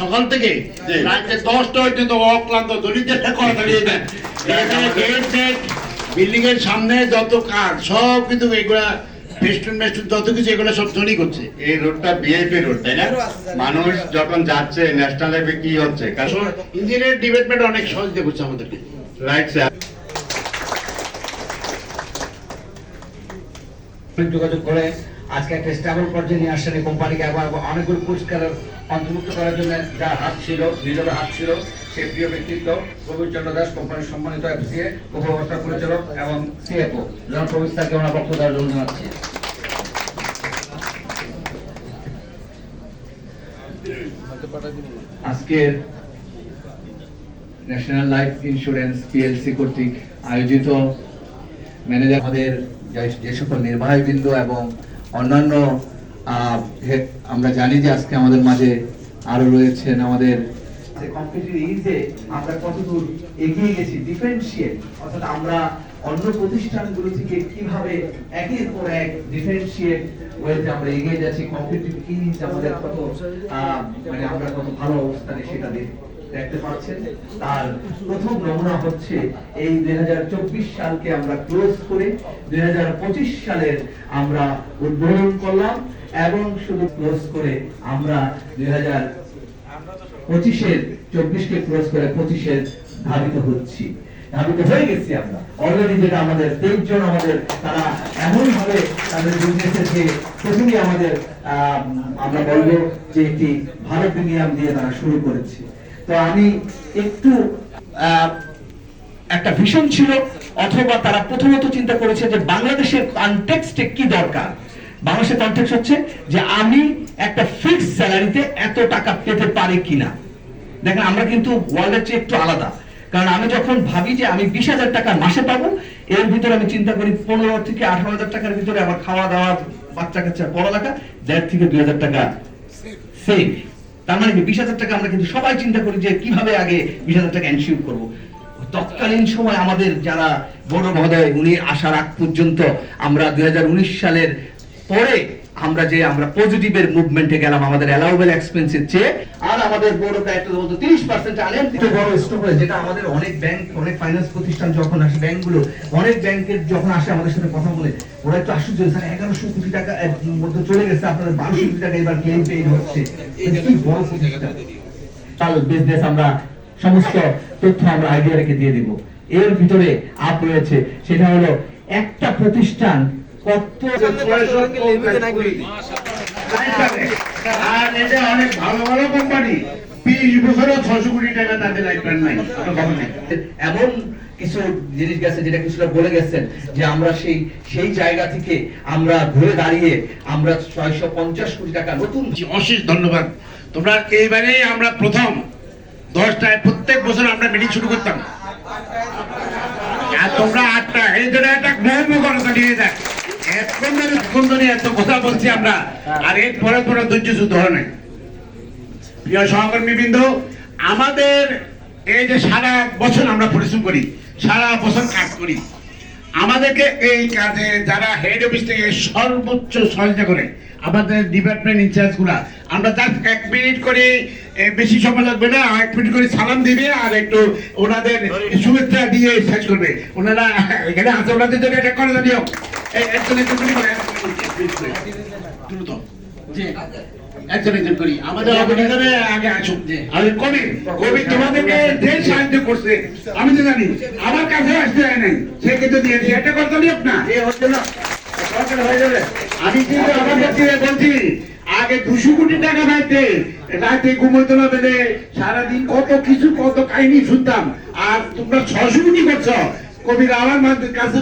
সকাল থেকে রাতে দশটা পর্যন্ত অক্লান্ত দরিদ্রের কথা দাঁড়িয়ে দেন এখানে গেট টেট বিল্ডিং এর সামনে যত কাজ সব কিন্তু এগুলা ফেস্টুন মেস্টুন যত কিছু এগুলো সব তৈরি করছে। এই রোডটা বিএপি রোড তাই না? মানুষ যখন যাচ্ছে ন্যাশনাল হাইওয়ে কি হচ্ছে? কারণ ইঞ্জিনিয়ার ডিপার্টমেন্ট অনেক সহযোগিতা করছে আমাদেরকে। রাইট স্যার যোগাযোগ করে আজকে একটা স্টেবল পর্যায়ে নিয়ে এই কোম্পানিকে এবং অনেকগুলো অন্তর্ভুক্ত করার জন্য যার হাত ছিল নিজের হাত ছিল প্রিয় ব্যক্তিত্ব প্রবীর চন্দ্র দাস কোম্পানির সম্মানিত এফসিএ পরিচালক এবং সিএফও জন প্রবীর স্যারকে আমরা জন্য জানাচ্ছি। আজকের ন্যাশনাল লাইফ ইন্স্যুরেন্স পিএলসি কর্তৃক আয়োজিত ম্যানেজার আমাদের যে- সকল নির্বাহীবৃন্দ এবং অন্যান্য আমরা জানি যে আজকে আমাদের মাঝে আরও রয়েছেন আমাদের আমরা কতদূর এগিয়ে গেছি ডিফারেন্সিয়েট অর্থাৎ আমরা অন্য প্রতিষ্ঠানগুলো থেকে কীভাবে একের পর এক ডিফারেন্সিয়েট ওয়েতে আমরা এগিয়ে যাচ্ছি কম্পিটিটিভ আমাদের কত মানে আমরা কত ভালো অবস্থানে সেটা দেখ- দেখতে পাচ্ছেন তার প্রথম নমুনা হচ্ছে এই দুই সালকে আমরা ক্লোজ করে দুই সালের আমরা উদ্বোধন করলাম এবং শুধু ক্লোজ করে আমরা দুই হাজার পঁচিশের চব্বিশকে ক্রস করে পঁচিশের ধাবিত হচ্ছি। আমরা। অলরেডি যেটা আমাদের তেইশ জন আমাদের তারা এমন ভাবে তাদের বিজনেসের যে প্রথমেই আমাদের আহ, আমরা বলব যে একটি ভালো প্রিমিয়াম দিয়ে তারা শুরু করেছে। তো আমি একটু একটা ভিশন ছিল, অথবা তারা প্রথমত চিন্তা করেছে যে বাংলাদেশের কনটেক্সটে কি দরকার? বাংলাদেশের হচ্ছে যে আমি একটা স্যালারিতে এত টাকা পেতে পারি কিনা। দেখেন, আমরা কিন্তু ওয়ার্ল্ডের চেয়ে একটু আলাদা। কারণ আমি যখন ভাবি যে আমি বিশ হাজার টাকা মাসে পাবো, এর ভিতরে আমি চিন্তা করি পনেরো থেকে আঠারো হাজার টাকার ভিতরে আমার খাওয়া দাওয়া বাচ্চা কাচ্চা পড়ালেখা, দেড় থেকে দুই হাজার টাকা সেভ তার মানে কি? বিশ হাজার টাকা আমরা কিন্তু সবাই চিন্তা করি যে কীভাবে আগে বিশ হাজার টাকা এনশিওর করব। তৎকালীন সময় আমাদের যারা বড় মহোদয়, উনি আসার আগ পর্যন্ত আমরা দুই হাজার উনিশ সালের পরে আমরা যে আমরা পজিটিভের মুভমেন্টে গেলাম আমাদের অ্যালাউবেল এক্সপেন্সের চেয়ে আর আমাদের বড় দায়িত্ব বলতো তিরিশ পার্সেন্ট আনেন বড় স্টক হয় যেটা আমাদের অনেক ব্যাংক অনেক ফাইন্যান্স প্রতিষ্ঠান যখন আসে ব্যাংকগুলো অনেক ব্যাংকের যখন আসে আমাদের সাথে কথা বলে ওরা একটু আশ্চর্য স্যার এগারোশো কোটি টাকা মধ্যে চলে গেছে আপনাদের বারোশো কোটি টাকা এবার ক্লেম পেইড হচ্ছে। এটা কি বড় প্রতিষ্ঠান। তার বিজনেস আমরা সমস্ত তথ্য আমরা আইডিয়া রেখে দিয়ে দিব। এর ভিতরে আপ রয়েছে সেটা হলো একটা প্রতিষ্ঠান কত আর এটা অনেক ভালো ভালো কোম্পানি বিশ বছরও ছশো কোটি টাকা তাদের লাইফ প্ল্যান নাই। কোনো খবর নেই। এমন কিছু জিনিস গেছে যেটা কিছুটা বলে গেছেন যে আমরা সেই সেই জায়গা থেকে আমরা ঘুরে দাঁড়িয়ে আমরা ছয়শো পঞ্চাশ কোটি টাকা নতুন অশেষ ধন্যবাদ। তোমরা এইবারে আমরা প্রথম। দশটায় প্রত্যেক বছর আমরা মিটিং শুরু করতাম। আর তোমরা আটটা এই জন্য একটা মোহাম্ম করো নিয়ে যাক এখন ধরে এখন ধরে এত কথা বলছি আমরা আর ধৈর্য হয় নাই। প্রিয় সহকর্মী বৃন্দ আমাদের এই যে সারা বছর আমরা পরিশ্রম করি সারা বছর কাজ করি আমাদেরকে এই কাজে যারা হেড অফিস থেকে সর্বোচ্চ সহযোগিতা করে আমাদের ডিপার্টমেন্ট আমরা জাস্ট এক মিনিট করে বেশি সময় লাগবে না এক মিনিট করে সালাম দিবে আর একটু ওনাদের শুভেচ্ছা দিয়ে শেষ করবে। ওনারা এখানে আছে ওনাদের জন্য এটা করে জানিও একজন একজন করে করে, একজন একজন করে। দ্রুত। জি একজন একজন করি। আমাদের অভিনেতারে আগে আসুক। আর কবি কবি তোমাদেরকে যে সাহায্য করছে আমি তো জানি। আমার কাছে আসতে হয় নাই। সে কিন্তু দিয়েছে। একটা কথা নিও না। আমি কিন্তু আমার কাছে বলছি আগে দুশো কোটি টাকা পাইতে রাতে ঘুমোতে না পেলে সারাদিন কত কিছু কত কাহিনী শুনতাম। আর তোমরা ছশো কোটি করছ। কবির আমার কাছে